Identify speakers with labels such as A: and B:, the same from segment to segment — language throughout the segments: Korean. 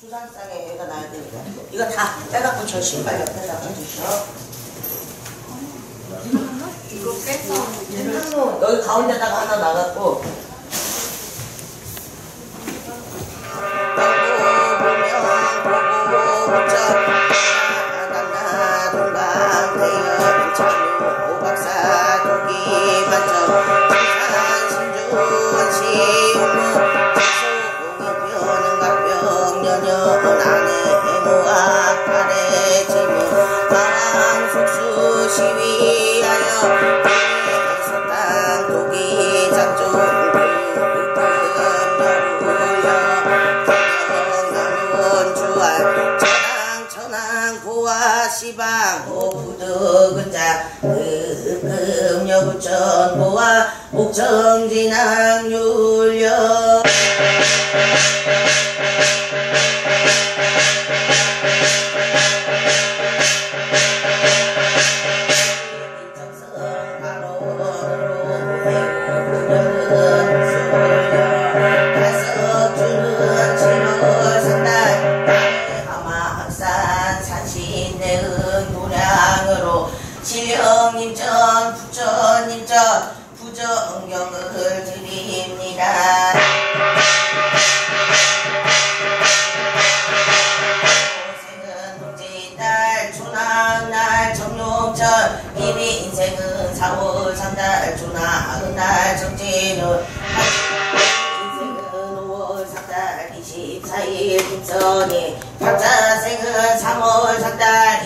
A: 주산상에 애가 나야 됩니다. 이거 다 빼갖고 저 신발 옆에다가 주셔.
B: 이거 빼서
A: 한로 여기 가운데다가 하나 나갔고. 시위하여 땅 독이 작종 불평여루여 주한 천왕 천왕 고와 시방 오부득은 자 금여부천 옥정진왕 율려 실령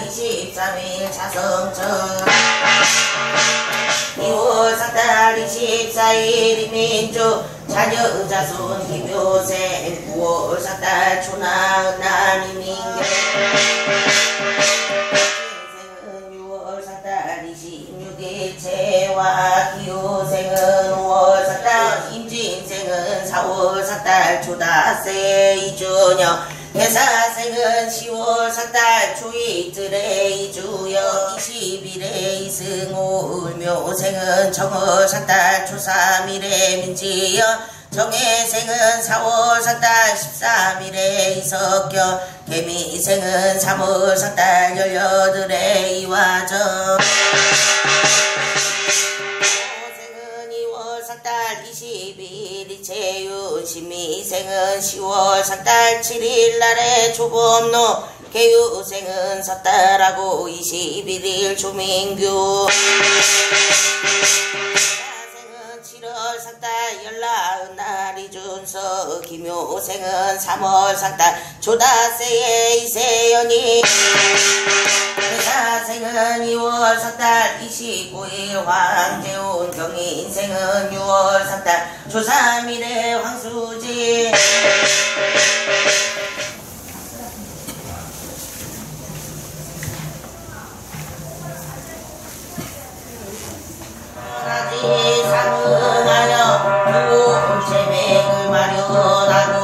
A: 23일 자성천 2월 4달 24일 민주 자녀 자손 김효생 9월 4달 초낭 날 이민경. 인생은 6월 4달 26일 재와 기호생은 5월 4달 임진생은 4월 4달 조다세 이준영 대사생은 10월 4달 초이틀에 이주영 20일에 이승호 을묘생은 정월 4달 초3일에 민지연 정혜생은 4월 4달 13일에 이석경 개미생은 3월 4달 18일에 이화정 생은 2월 4달 20일 이채윤 심미생은 10월 4달 7일 날에 조범노. 개유생은 섣달하고 21일 조민규. 생은 7월 4달 열나은 날 이 준서 김효생은 3월 4달 조다세의 이세연이. 사생은 2월 4달 25일 황재훈 경희 인생은 6월 4달 조3일에 황수지. 나지 상응하여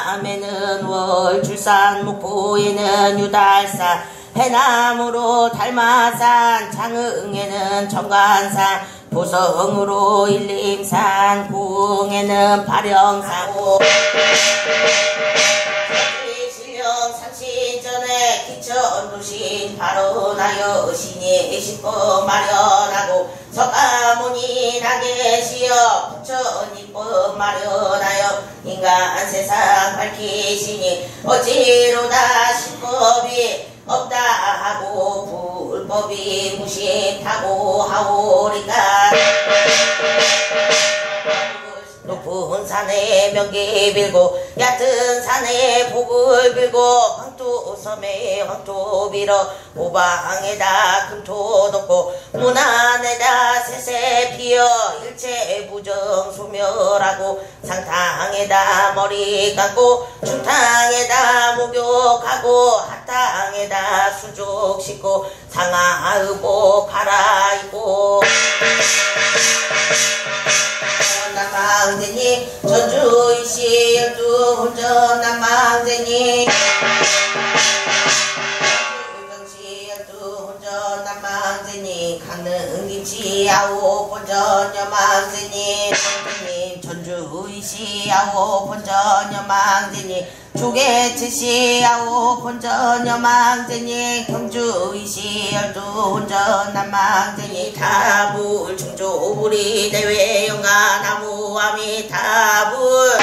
A: 금정산 영암에는 월 출산 목포에는 유달산 해남으로 달마산 장흥에는 정관산 보성으로 일림산 고흥에는 발영산 기천도신 바로 나여 신이 신법 마련하고 석가모니 나계시여 부처님법 마련하여 인간 세상 밝히시니 어찌로다 신법이 없다 하고 불법이 무식하고 하오리까 높은 산에 명기 빌고 얕은 산에 복을 빌고 황토 섬에 황토 빌어 오방에다 금토 덮고 문 안에다 새새 피어 일체 부정 소멸하고 상탕에다 머리 감고 중탕에다 목욕하고 하탕에다 수족 씻고 상하의복 갈아 조개치시 아홉 혼전 여망제니 경주이시 열두 혼전 남망제니 다불 충조불이 대회 영가 나무 아미 다불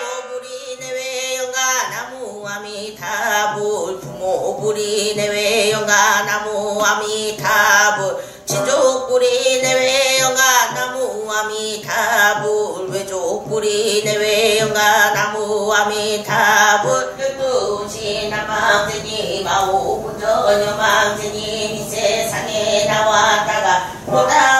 A: 부모불이 내외 영가 나무 아미 다불 부모불이 내외 영가 나무 아미 다불 친족불이 내외 영가 나무 아미 다불. 외족불이 내외 영가 나무 아미 다불. 열두시 남망제니 마오 본전 여망제니 이 세상에 나왔다가 못다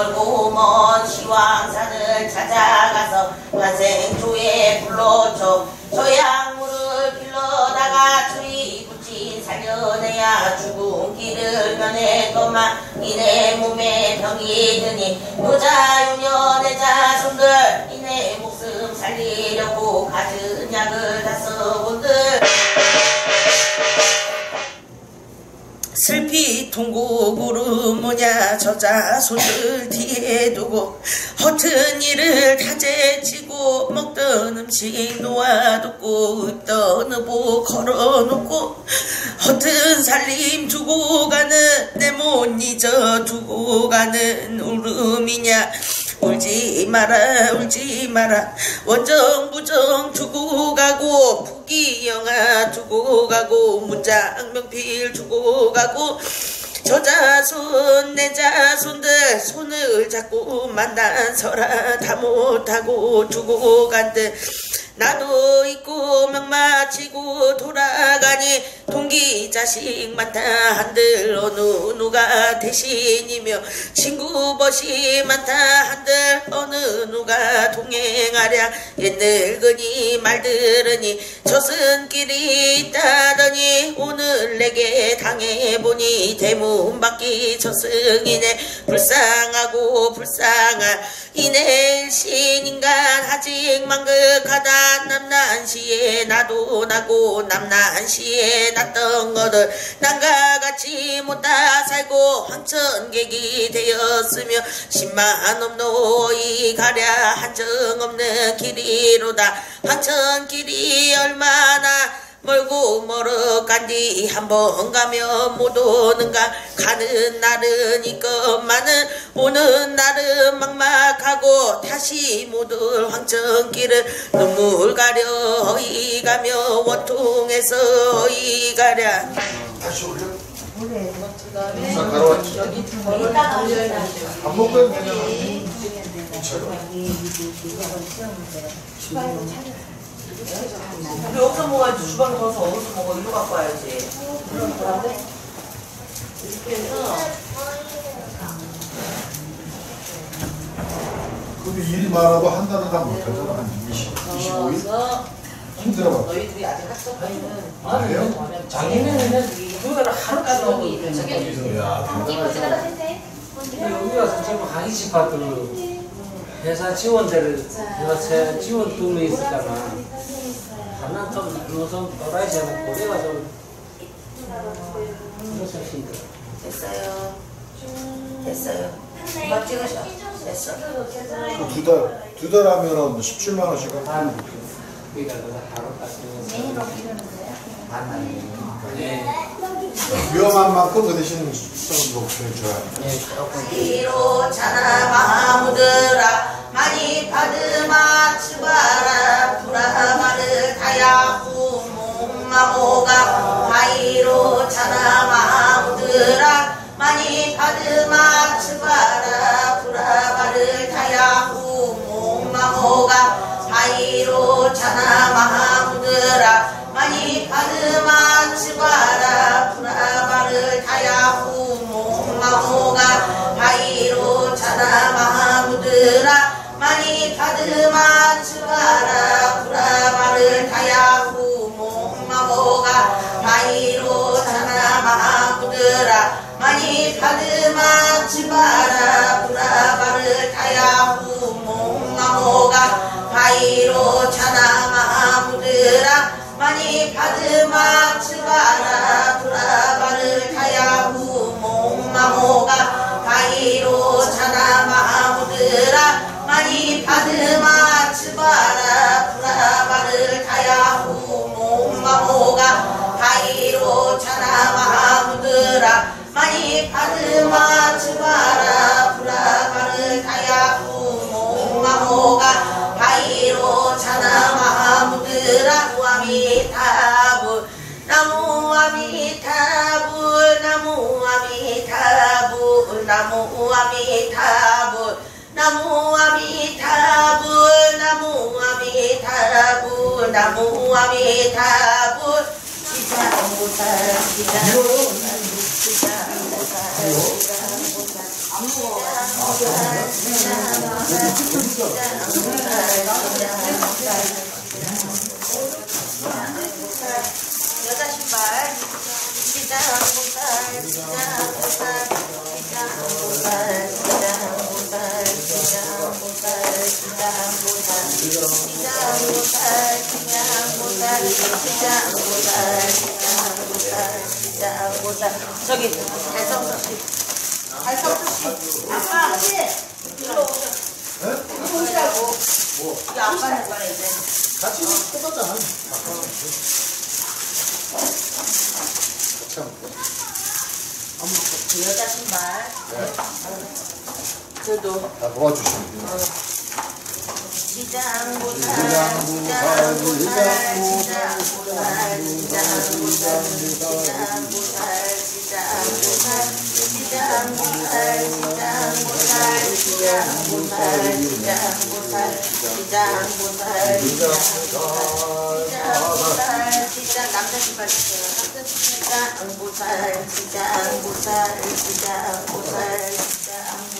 A: 멀고 먼 시황산을 찾아가서 환생초에 불러줘. 저양물을 길러다가 저희 붙인 살려내야 죽은 길을 면했건만 이내 몸에 병이 드니 노자 유년 내 자손들 이내 목숨 살리려고 가진 약을 다 써본들 통곡으로 뭐냐 저 자 손을 뒤에 두고 허튼 일을 다제치고 먹던 음식 놓아두고 입던 의복 걸어놓고 허튼 살림 두고 가는 내 못 잊어 두고 가는 울음이냐. 울지 마라 울지 마라. 원정 부정 두고 가고 부기영아 두고 가고 문장 명필 두고 가고 저 자손 내 자손들 손을 잡고 만나서라 다 못하고 두고 간듯 나도 있고 명마치고 돌아가니 동기 자식 많다 한들 어느 누가 대신이며 친구 벗이 많다 한들 어느 누가 동행하랴 옛 늙은이 말 들으니 저승길이 있다더니 오늘 내게 당해보니 대문 밖이 저승이네. 불쌍하고 불쌍한 이내 신인간 아직 망극하다 남난시에 나도 나고 남난시에 났던 것을 남과 같이 못다 살고 황천객이 되었으며 십만 넘노이 가랴 한정 없는 길이로다. 황천길이 얼마나 멀고 멀어 간디 한번 가면 못 오는가 가는 날은 있건만은 오는 날은 막막하고 다시 모두 황천길을 눈물 가려 어이 가며 원통에서 어이 가랴
C: 다시 올려?
B: 여기
D: 이따가
C: 안 먹으면 되잖아.
A: 우리 여기서 먹어야지 주방에 가서 어디서 먹어 이리로 갖고 와야지
B: 이렇게 해서
C: 그럼 일이 많아도 한 달은 다 못하잖아. 한 20, 25일?
B: 넣어서
C: 힘들어봐.
A: 너희들이 아직 학습하는
C: 아, 그래요?
E: 두 달을 하루까지 하고 있는
C: 대단하다.
E: 여기 와서 전부 하기 싶었던 회사 내가 새 지원 두명 있었잖아. 하나 좀 노선 또라이 제는 고래가 좀 그래서 힘들어.
A: 됐어요 됐어요 막 찍으셔 됐어
C: 두 달, 두 달 하면은 17만 원씩 하고.
E: 한 그러니까 그거 하루까지
D: 거야?
E: 네.
C: 위험한 만큼 그 대신 좀 목소리 좋아요.
E: 예, 조금.
A: 이로 자나 마무드라 많이 받으마 츠바라 부라마를 다야후 몸마모가 바이로 자나 마무드라. 많이 받으마 츠바라 부라마를 다야후 몸마모가 바이로 자나 마무드라. 많이 받으마 츠바라 부라마를 다야후 몸마모가 바이로 자나 마무드라 많이 받으마 츠바라. 부라마를 다야후 몸마모가 바이로 자나 마무드라. 많이 받으마 츠바라. 부라마를 다야후 가볼 지자 못할 지자 못할 지자 못할 지자 못할 여자 신발. 지자 못할 지자 못할 저기 달성서 씨 달성서 씨 아빠 일로 오셔 일로 오시라고 이게 아빠는 거야 이제
C: 같이 똑같잖아. 참.
A: 그 여자 신발 그래도
C: 다 도와주시면 돼요.
A: 진짜 안 보살 진짜 안 보살 진짜 안 보살 진짜 안 보살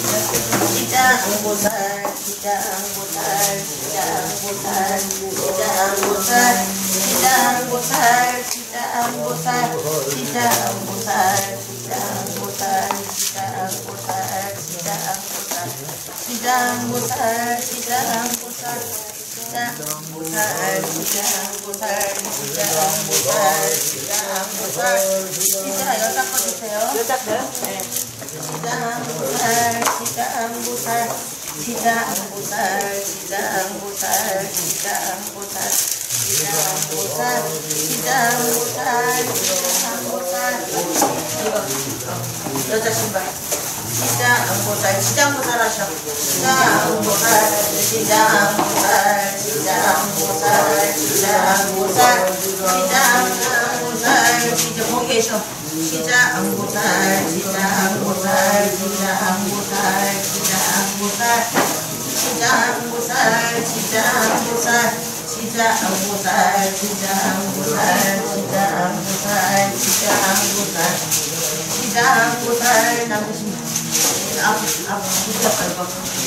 A: 보살 지장보살 지장보살 지장보살 지장보살 지장보살 지장보살 지장보살 지장보살 지장보살 지장보살 지장보살 지장보살 지장보살 지장보살 진짜 여자 거 주세요 여자 거요? 네 지장보살 지장보살 지장보살 지장보살 지장보살 지장보살 지장보살 지장보살 여자 신발 지장보살 지장보살 하셔 지장보살 지장보살 지장보살 지장보살 지장보살 계셔 지장보살 지장보살 보살 지장 보살 지장 보살 지장 보살 지장 보살. 지장 보살. 남으신 아프 아프 진짜 빨고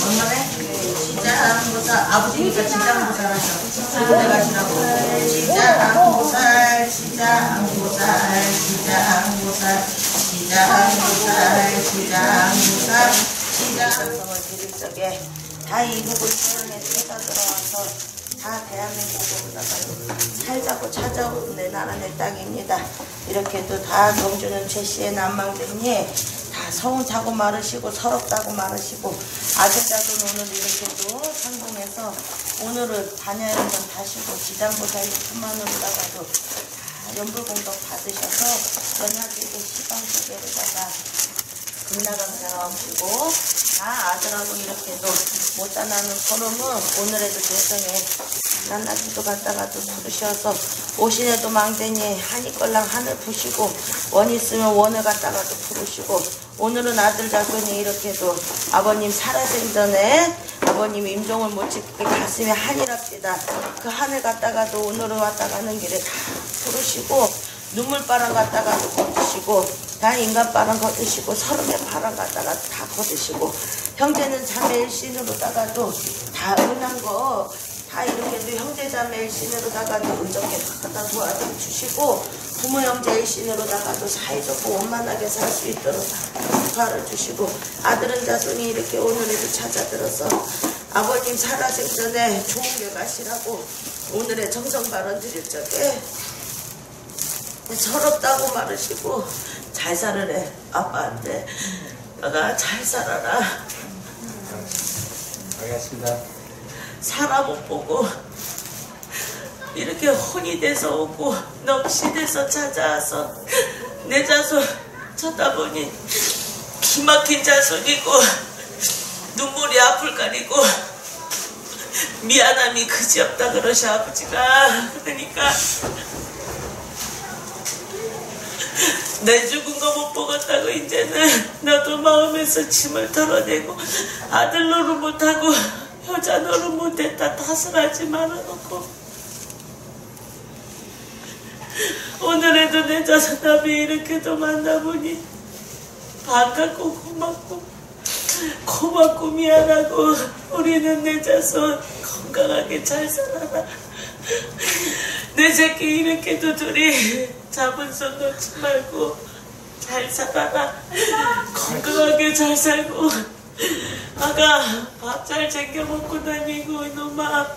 A: 얼마네? 지장 보살. 아버지니까 지장 보살 하셔 내가시라고. 지장 보살 지장 보살 지장 보살. 지장 보살 지장 보살. 지장성을 드릴 적에 다 이북을 태양에 쏟아 들어와서 다 대한민국으로다가 살자고 찾아온 내 나라 내 땅입니다. 이렇게 또 다 경주는 최씨의 난망되니 다 서운하고 마르시고 서럽다고 마르시고 아들자손 오늘 이렇게 또 성공해서 오늘은 반야연전 다시고 지장보살 뿐만으로다가도 다 연불공덕 받으셔서 연하들고 시방세계로다가 엎고 다 아들하고 이렇게 또 못다나는 서름은 오늘에도 대성에 낱낱이도 갔다가도 부르셔서 오신에도 망대니 하니걸랑 하늘 부시고 원 있으면 원을 갖다가도 부르시고 오늘은 아들 자손이 이렇게도 아버님 살아생전에 아버님 임종을 못 짓게 가슴에 한이랍니다. 그 하늘 갔다가도 오늘은 왔다 가는 길에 다 부르시고 눈물바람 갖다가도 거두시고 다 인간바람 거두시고 서름의 바람 갖다가 다 거두시고 형제는 자매일 신으로다가도 다 은한 거 다 이렇게도 형제 자매일 신으로다가도 은덕에 갖다 도와줘 주시고 부모 형제일 신으로다가도 사이좋고 원만하게 살 수 있도록 다 도와를 주시고 아들은 자손이 이렇게 오늘에도 찾아들어서 아버님 살아생전에 좋은 게 가시라고 오늘의 정성 발언 드릴 적에 서럽다고 말하시고 잘 살으래 아빠한테. 너가 잘 살아라.
E: 알겠습니다.
A: 살아 못 보고 이렇게 혼이 돼서 오고 넋이 돼서 찾아와서 내 자손 쳐다보니 기막힌 자손이고 눈물이 앞을 가리고 미안함이 그지없다 그러셔 아버지가. 그러니까 내 죽은 거 못 보겠다고 이제는 나도 마음에서 침을 털어내고 아들 노릇 못하고 여자 노릇 못했다 탓을 하지 말아놓고. 오늘에도 내 자손남이 이렇게도 만나보니 반갑고 고맙고 고맙고 미안하고 우리는 내 자손 건강하게 잘 살아라. 내 새끼 이렇게도 둘이 잡은 손 놓지 말고 잘 살아라. 건강하게 잘 살고. 아가 밥 잘 챙겨 먹고 다니고 이놈아.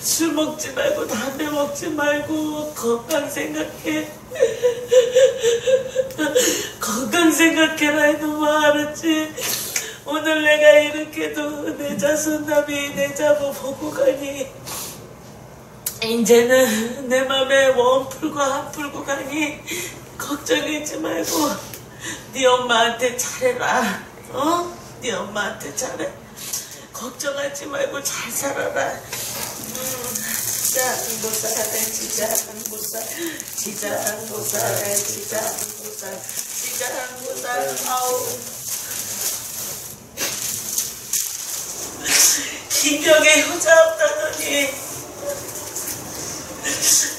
A: 술 먹지 말고 담배 먹지 말고 건강 생각해. 건강 생각해라 이놈아. 알았지? 오늘 내가 이렇게도 내 자손남이 내 자부 보고 가니 이제는 내 맘에 원 풀고 한 풀고 가니 걱정하지 말고 네 엄마한테 잘해라. 어? 네 엄마한테 잘해. 걱정하지 말고 잘 살아라. 음, 진짜 안보살 진짜 안보살 진짜 안보살 진짜 안보살 진짜 안보살 아우. 김경에 효자 없다더니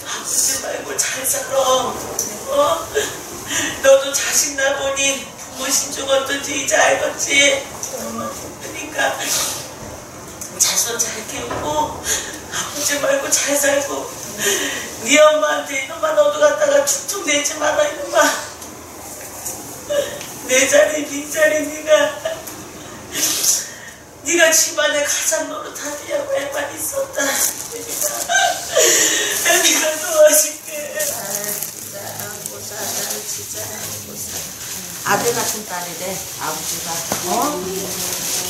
A: 아프지 말고 잘 살아. 어? 너도 자식 나보니 부모 심중 어떤지 이제 알겠지? 그러니까 자손 잘 키우고 아프지 말고 잘 살고 네 엄마한테 이놈아 너도 갖다가 축축 내지 마라 이놈아 내 자리 네 자리 네가 네가 집안에 가장 노릇하냐고 애만 있었다. 네가 도와줄게. 진짜 보살. 아들 같은 딸이래 아버지가. 어?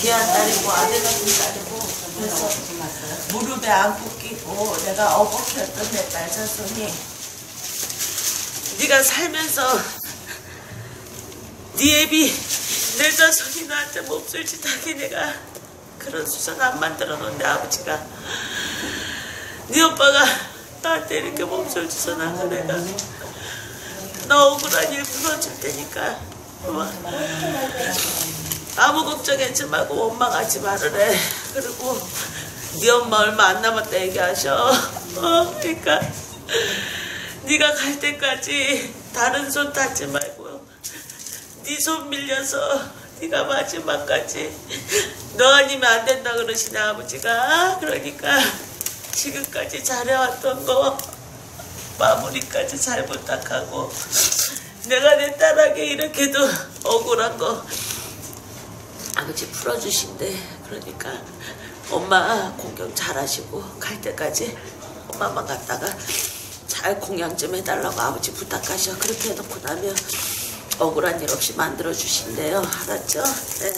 A: 귀한 딸이고 아들 같은 딸이고 그래서 무릎에 안고 끼고 내가 어복했던 내 딸 자손이 네가 살면서 네 애비 내 자손이 나한테 몹쓸 짓 하게 내가 그런 수선 안 만들어 놓은 내 아버지가 네 오빠가 나한테 이렇게 몸살 짓어 나가 내가 너 억울한 일 풀어줄 테니까 어? 아무 걱정하지 말고 원망하지 말으래 그리고 네 엄마 얼마 안 남았다 얘기하셔 어? 그러니까 네가 갈 때까지 다른 손 닿지 말고 네 손 밀려서 네가 마지막까지. 너 아니면 안 된다 그러시냐 아버지가. 그러니까 지금까지 잘해왔던 거 마무리까지 잘 부탁하고 내가 내 딸에게 이렇게도 억울한 거 아버지 풀어주신대. 그러니까 엄마 공경 잘하시고 갈 때까지 엄마만 갔다가 잘 공양 좀 해달라고 아버지 부탁하셔. 그렇게 해놓고 나면 억울한 일 없이 만들어 주신대요 알았죠? 네.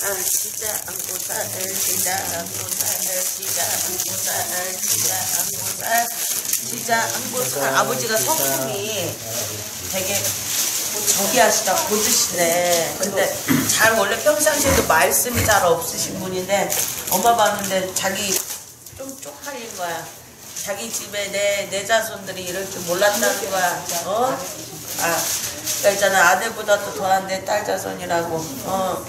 A: 아 진짜 안고살 진짜 안고살 진짜 안고살 진짜 안고살 진짜 안고살 아버지가 성품이 되게 저기 하시다 고주시네. 근데 잘 원래 평상시에도 말씀이 잘 없으신 분인데 엄마 봤는데 자기 좀 쪽팔린 거야. 자기 집에 내, 내 자손들이 이럴 줄 몰랐다는 거야. 어? 아, 그러니까 있잖아. 아들보다도 더한 내 딸 자손이라고. 어.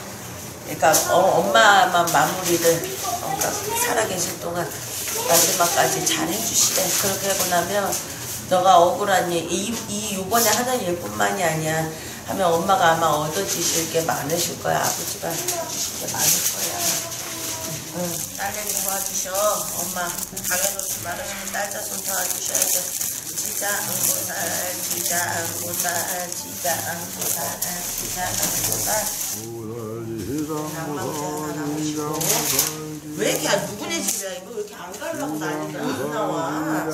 A: 그러니까 어, 엄마만 마무리를 어, 그러니까 살아계실 동안 마지막까지 잘 해주시래. 그렇게 하고 나면 너가 억울한 일, 이, 이 요번에 하는 일뿐만이 아니야. 하면 엄마가 아마 얻어지실 게 많으실 거야. 아버지가 주실 게 많을 거야. 응, 딸내미 도와주셔. 엄마 당해놓지 말으시고 딸 자 손 도와주셔야죠. 지자 안고살, 지자 안고살, 지자 안고살, 지자 안고살. 왜 이렇게 안, 누구네 집이야 이거 왜 이렇게 안 가려고 난리가 안 나와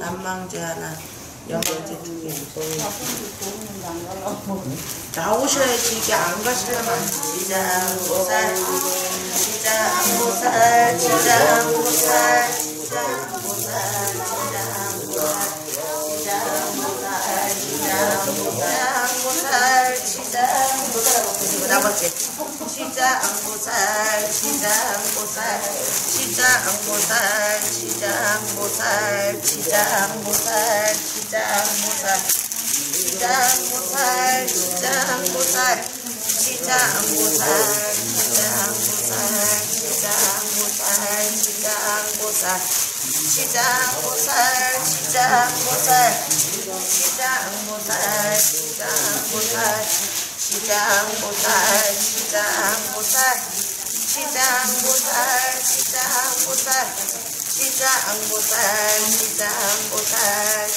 A: 난망제 하나 영양제 두 개 나오셔야지 이게 안 가시려면 진짜 안보살 진짜 안보살 진짜 안보살 진짜 안보살 진짜 안보살 진짜 안보살 진짜 안보살 이거 나머지 진짜 안보살 진짜 안보살 진짜 안보살 진짜 안보살 진짜 안보살 진짜 안보살 진짜 안보살 진짜 안보살 진짜 안보살 진짜 안보살 진짜 안보살 진짜 안보살 진짜 안보살 진짜 안보살 진짜 안보살 진짜 안보살 진짜 안보살 진짜 안보살 진짜 안보살 진짜 안보살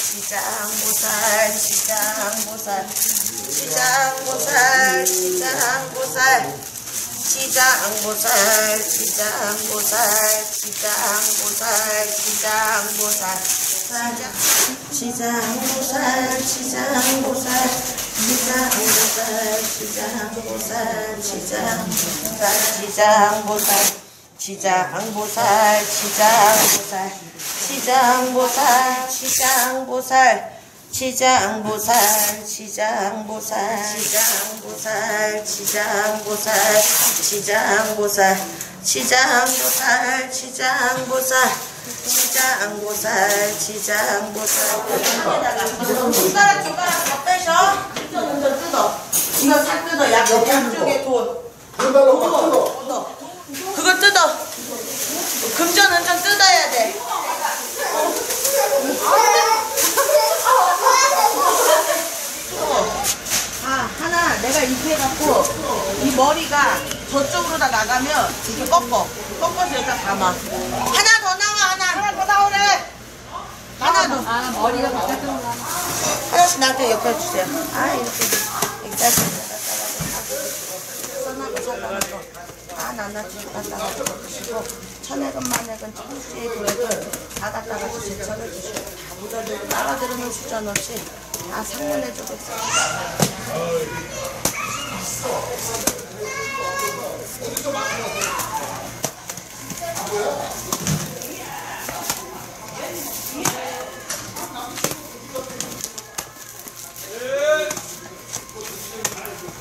A: 진짜 안보살 진짜 안보살 진짜 안보살 진짜 안보살 진짜 안보살 진짜 안보살 진짜 안보살 진짜 안보 살 진짜 안보살 진짜 안보살 진짜 안보살 진짜 안보살 진짜 안보살 진짜 안보살 진짜 안보살 진짜 안보살 진짜 안보살 진짜 안보살 진짜 안보살 진짜 안보살 지장보살 지장보살 지장보살 지장보살 지장보살 지장보살 지장보살 지장보살 지장보살. 숟가락 숟가락 다 빼셔. 이거 먼저 뜯어. 이거 다 뜯어. 약 양쪽에 돈
C: 그걸로 뜯어.
A: 그거 뜯어. 금전 은전 뜯어야 돼 아 하나 내가 이렇게 해갖고 이 머리가 저쪽으로 다 나가면 이렇게 꺾어. 꺾어서 여기다 담아. 하나 더 나와 하나. 하나 더 나오래. 하나 더.
B: 아, 머리가 바깥으로 가.
A: 하나씩 나한테 옆에 주세요. 아 이렇게. 살라는 거아 나나주고 갖다가 주시고 천액은 만액은 천수의 도액을 다 갖다가 제철해 주시고 다 묻어들고 따라 들으면 수전 없이 아 상문에 저거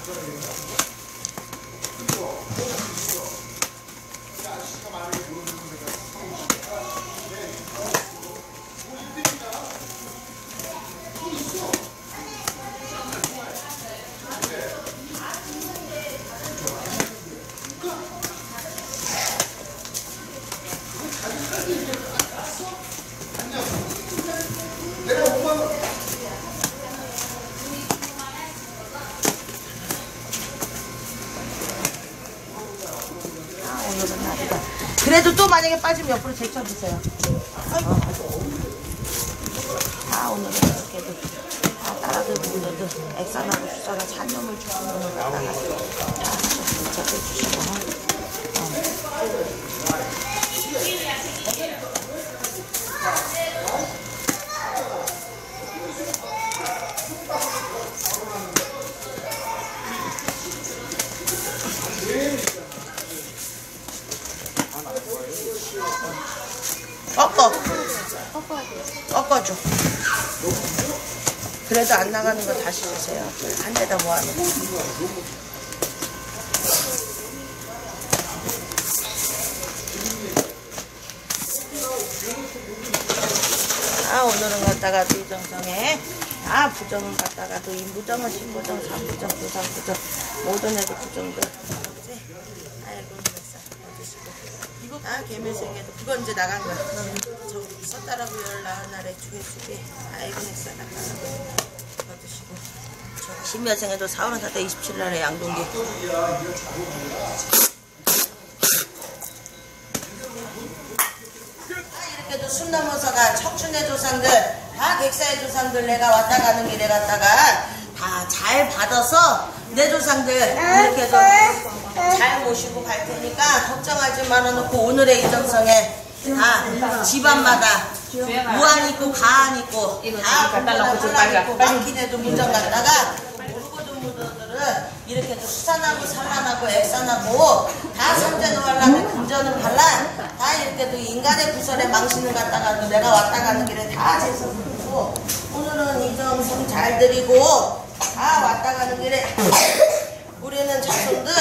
A: Thank you. 빠지면 옆으로 제쳐주세요. 어. 다 오늘은 이렇게도 다 따라들 분들도 액산하고 주사나 잔염을 갖다가 다 제쳐주시고 꺾어줘. 그래도 안 나가는 거 다시 주세요. 한 대다 모아놓고. 아, 오늘은 갖다가도 이정성에, 아, 부정은 갖다가도 인부정은 신부정, 삼부정, 부상부정, 모든 애도 부정들. 그치? 아이고, 됐어. 어디시고. 아, 개밀생에도 그건 이제 나간 거야. 저 썼다라고 열 나은 날에 됐어. 나가라고. 받으시고. 저 신면생에도 4월 4대 27일 날에 양동기. 이렇게도 숨 넘어서가 척춘의 조상들, 다 객사의 조상들 내가 왔다 가는 길에 갔다가 다 잘 받아서 내 조상들 이렇게도 잘 모시고 갈 테니까 걱정하지 말아놓고 오늘의 이정성에 다 집안마다 무안 있고 가안 있고 다 있고 많긴 해도 문정 갔다가 모르고도 모르들은 이렇게 또 수산하고 산란하고 액산하고 다 삼재노할란에 금전은 반란 다 이렇게 또 인간의 구설에 망신을 갖다가도 내가 왔다 가는 길에 다 드리고 오늘은 이정성 잘 드리고 다 왔다 가는 길에 우리는 자손들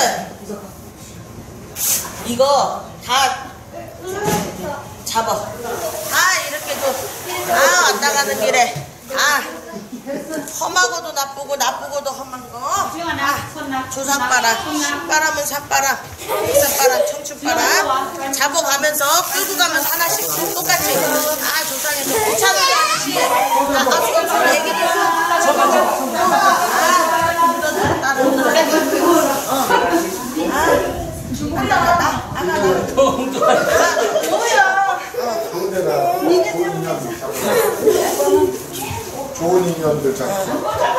A: 이거 다 잡아. 다 이렇게도 다 왔다 가는 길에 다 험하고도 나쁘고 나쁘고도 험한 거. 다 조상바람, 신바람은 삿바람, 백사바람, 청춘바람 잡아가면서 끌고 가면서 하나씩 똑같이 다 조상에서 귀찮은 게 아니지. 다 앞서 저 얘기를 저거 저거 아, 따로 안 나갔다. 안 나갔다.
E: 도움도 안 돼.
A: 뭐야?
C: 좋은데나 좋은 인연 좋